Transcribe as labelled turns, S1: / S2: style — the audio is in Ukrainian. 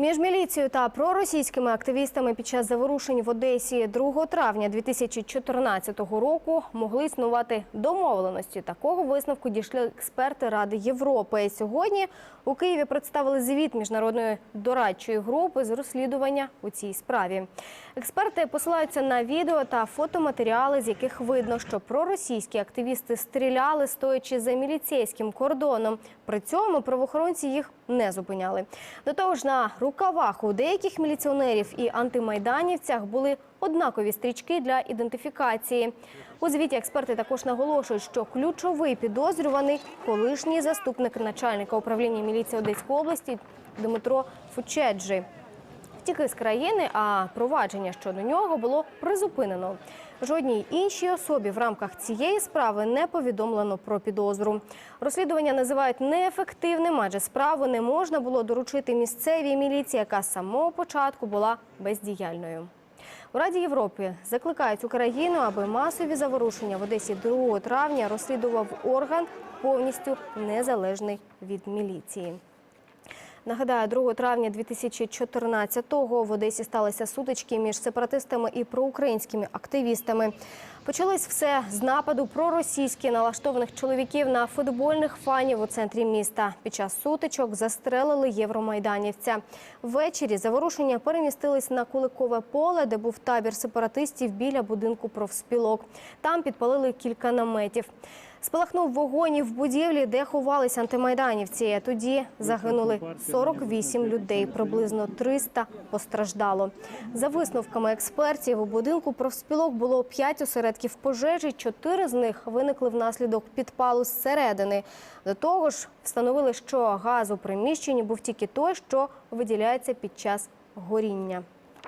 S1: Між міліцією та проросійськими активістами під час заворушень в Одесі 2 травня 2014 року могли існувати домовленості. Такого висновку дійшли експерти Ради Європи. Сьогодні у Києві представили звіт міжнародної дорадчої групи з розслідування у цій справі. Експерти посилаються на відео та фотоматеріали, з яких видно, що проросійські активісти стріляли, стоячи за міліцейським кордоном. При цьому правоохоронці їх не зупиняли. До того ж, на рукавах у деяких міліціонерів і антимайданівцях були однакові стрічки для ідентифікації. У звіті експерти також наголошують, що ключовий підозрюваний колишній заступник начальника управління міліції Одеської області Дмитро Фучеджи. Втік з країни, а провадження щодо нього було призупинено. Жодній іншій особі в рамках цієї справи не повідомлено про підозру. Розслідування називають неефективним, адже справу не можна було доручити місцевій міліції, яка з самого початку була бездіяльною. У Раді Європи закликають Україну, аби масові заворушення в Одесі 2 травня розслідував орган повністю незалежний від міліції. Нагадаю, 2 травня 2014-го в Одесі сталися сутички між сепаратистами і проукраїнськими активістами. Почалось все з нападу проросійськи налаштованих чоловіків на футбольних фанів у центрі міста. Під час сутичок застрелили євромайданівця. Ввечері заворушення перемістились на Куликове поле, де був табір сепаратистів біля будинку профспілок. Там підпалили кілька наметів. Спалахнув вогонь в будівлі, де ховались антимайданівці. Тоді загинули 48 людей, приблизно 300 постраждало. За висновками експертів, у будинку профспілок було 5 осередків пожежі, Чотири з них виникли внаслідок підпалу зсередини. До того ж, встановили, що газ у приміщенні був тільки той, що виділяється під час горіння.